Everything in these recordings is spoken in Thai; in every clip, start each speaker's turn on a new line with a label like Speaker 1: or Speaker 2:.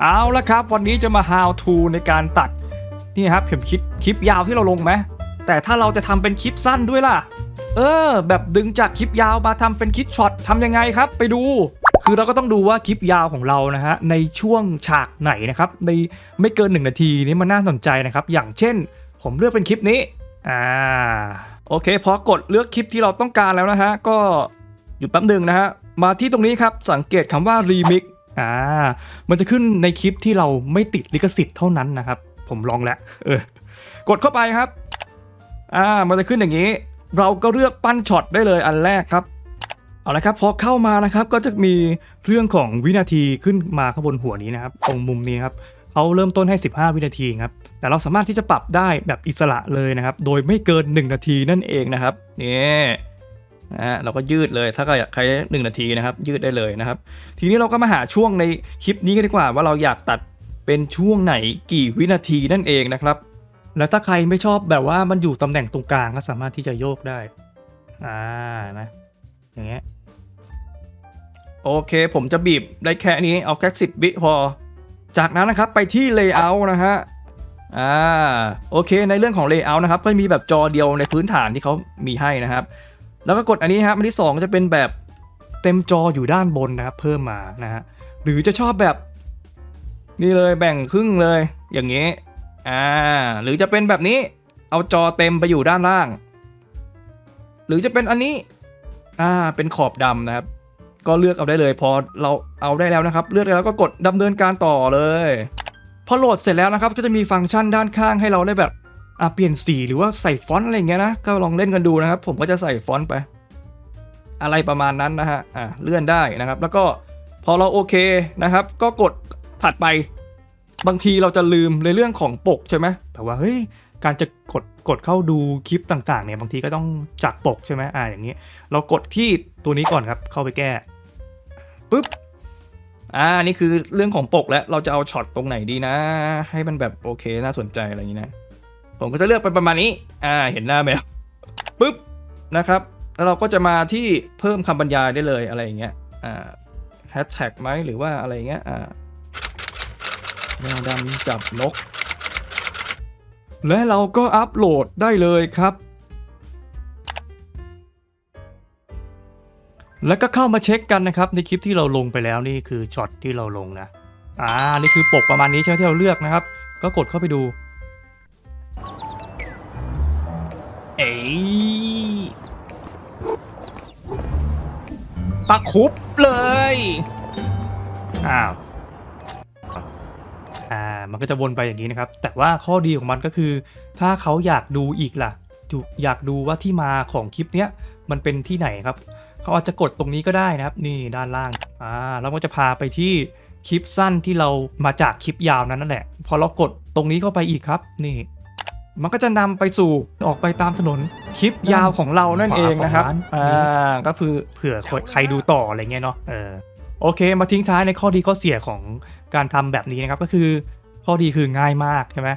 Speaker 1: เอาละครับ วันนี้จะมา how to ในการตัดนี่ครับผมคิดคลิปยาวที่เราลงไหมแต่ถ้าเราจะทำเป็นคลิปสั้นด้วยล่ะ เออ แบบดึงจากคลิปยาวมาทำเป็นคลิปช็อตทำยังไงครับ ไปดู คือเราก็ต้องดูว่าคลิปยาวของเรานะฮะในช่วงฉากไหนนะครับ ในไม่เกิน 1 นาทีนี้มันน่าสนใจนะครับ อย่างเช่น ผมเลือกเป็นคลิปนี้อ่าโอเคพอกดเลือกคลิปที่เราต้องการแล้วนะฮะก็หยุดแป๊บหนึ่งนะฮะมาที่ตรงนี้ครับสังเกตคำว่า remix อ่า มันจะขึ้นในคลิปที่เราไม่ติดลิขสิทธิ์เท่านั้นนะครับ ผมลองแล้ว เออ กดเข้าไปครับ อ่า มันจะขึ้นอย่างนี้ เราก็เลือกปั้นช็อตได้เลยอันแรกครับ เอาละครับพอเข้ามานะครับ ก็จะมีเรื่องของวินาทีขึ้นมาข้างบนหัวนี้นะครับ ตรงมุมนี้ครับเขาเริ่มต้นให้ 15 วินาทีครับ แต่เราสามารถที่จะปรับได้แบบอิสระเลยนะครับ โดยไม่เกิน 1 นาทีนั่นเองนะครับ นี่ นะฮะเราก็ยืดเลยถ้าใครใครหนึ่งนาทีนะครับ ยืดได้เลยนะครับ ทีนี้เราก็มาหาช่วงในคลิปนี้กันดีกว่า ว่าเราอยากตัดเป็นช่วงไหนกี่วินาทีนั่นเองนะครับแล้วถ้าใครไม่ชอบแบบว่ามันอยู่ตำแหน่งตรงกลางก็สามารถที่จะโยกได้อ่านะอย่างเงี้ยโอเค ผมจะบีบได้แค่นี้เอาแค่สิบวิพอ จากนั้นนะครับไปที่ Layout นะฮะอ่าโอเคในเรื่องของ Layout นะครับก็มีแบบจอเดียวในพื้นฐานที่เขามีให้นะครับ แล้วก็กดอันนี้ครับอันที่ 2 จะเป็นแบบเต็มจออยู่ด้านบนนะครับเพิ่มมานะฮะหรือจะชอบแบบนี่เลยแบ่งครึ่งเลยอย่างนี้อ่าหรือจะเป็นแบบนี้เอาจอเต็มไปอยู่ด้านล่าง หรือจะเป็นอันนี้อ่าเป็นขอบดำนะครับ ก็เลือกเอาได้เลย พอเราเอาได้แล้วนะครับ เลือกได้แล้วก็กดดำเนินการต่อเลย พอโหลดเสร็จแล้วนะครับ ก็จะมีฟังก์ชันด้านข้างให้เราได้แบบ อ่าเปลี่ยนสีหรือว่าใส่ฟอนต์อะไรเงี้ยนะ ก็ลองเล่นกันดูนะครับ ผมก็จะใส่ฟอนต์ไป อะไรประมาณนั้นนะฮะ อ่าเลื่อนได้นะครับ แล้วก็พอเราโอเคนะครับ ก็กดถัดไป บางทีเราจะลืมในเรื่องของปกใช่ไหมแบบว่าเฮ้ยการจะกดกดเข้าดูคลิปต่างๆเนี่ยบางทีก็ต้องจากปกใช่ไหมอ่าอย่างนี้ เรากดที่ตัวนี้ก่อนครับ เข้าไปแก้ปุ๊บอ่านี่คือเรื่องของปกแล้วเราจะเอาช็อตตรงไหนดีนะ ให้มันแบบโอเคน่าสนใจอะไรอย่างนี้นะ ผมก็จะเลือกไปประมาณนี้ อ่า เห็นหน้าแมวปุ๊บนะครับ แล้วเราก็จะมาที่เพิ่มคำบรรยายได้เลยอะไรอย่างเงี้ย อ่าแฮชแท็กไหมหรือว่าอะไรอย่างเงี้ย อ่าแมวดำจับนก และเราก็อัปโหลดได้เลยครับ แล้วก็เข้ามาเช็คกันนะครับ ในคลิปที่เราลงไปแล้วนี่คือช็อตที่เราลงนะ อ่า นี่คือปกประมาณนี้ใช่ไหมที่เราเลือกนะครับ ก็กดเข้าไปดู เอ้ตะคุบเลย อ้าว อ่า มันก็จะวนไปอย่างนี้นะครับ แต่ว่าข้อดีของมันก็คือ ถ้าเขาอยากดูอีกล่ะ อยากดูว่าที่มาของคลิปเนี้ย มันเป็นที่ไหนครับ เขาอาจจะกดตรงนี้ก็ได้นะครับ นี่ด้านล่าง อ่า แล้วก็จะพาไปที่คลิปสั้นที่เรามาจากคลิปยาวนั้นนั่นแหละ พอเรากดตรงนี้เข้าไปอีกครับ นี่ มันก็จะนำไปสู่ออกไปตามถนนคลิปยาวของเรานั่นเองนะครับ
Speaker 2: ขวาของร้าน
Speaker 1: อ่าก็คือเผื่อใครดูต่ออะไรเงี้ยเนาะเออโอเค มาทิ้งท้ายในข้อดีข้อเสียของการทำแบบนี้นะครับก็คือข้อดีคือง่ายมากใช่ไหม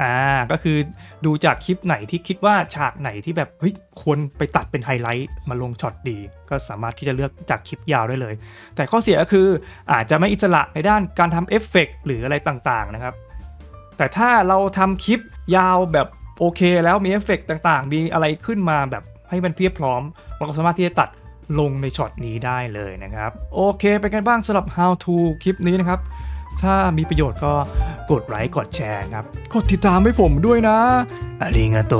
Speaker 1: อ่าก็คือดูจากคลิปไหนที่คิดว่าฉากไหนที่แบบเฮ้ยควรไปตัดเป็นไฮไลท์มาลงช็อตดี ก็สามารถที่จะเลือกจากคลิปยาวได้เลย แต่ข้อเสียก็คืออาจจะไม่อิสระในด้านการทำเอฟเฟกต์หรืออะไรต่างๆนะครับ แต่ถ้าเราทำคลิปยาวแบบโอเคแล้วมีเอฟเฟกต์ต่างๆ มีอะไรขึ้นมาแบบให้มันเพียบพร้อม เราก็สามารถที่จะตัดลงในช็อตนี้ได้เลยนะครับ โอเคเป็นกันบ้างสำหรับ how to คลิปนี้นะครับ ถ้ามีประโยชน์ก็กดไลค์กดแชร์ครับ กดติดตามให้ผมด้วยนะอาริงาโต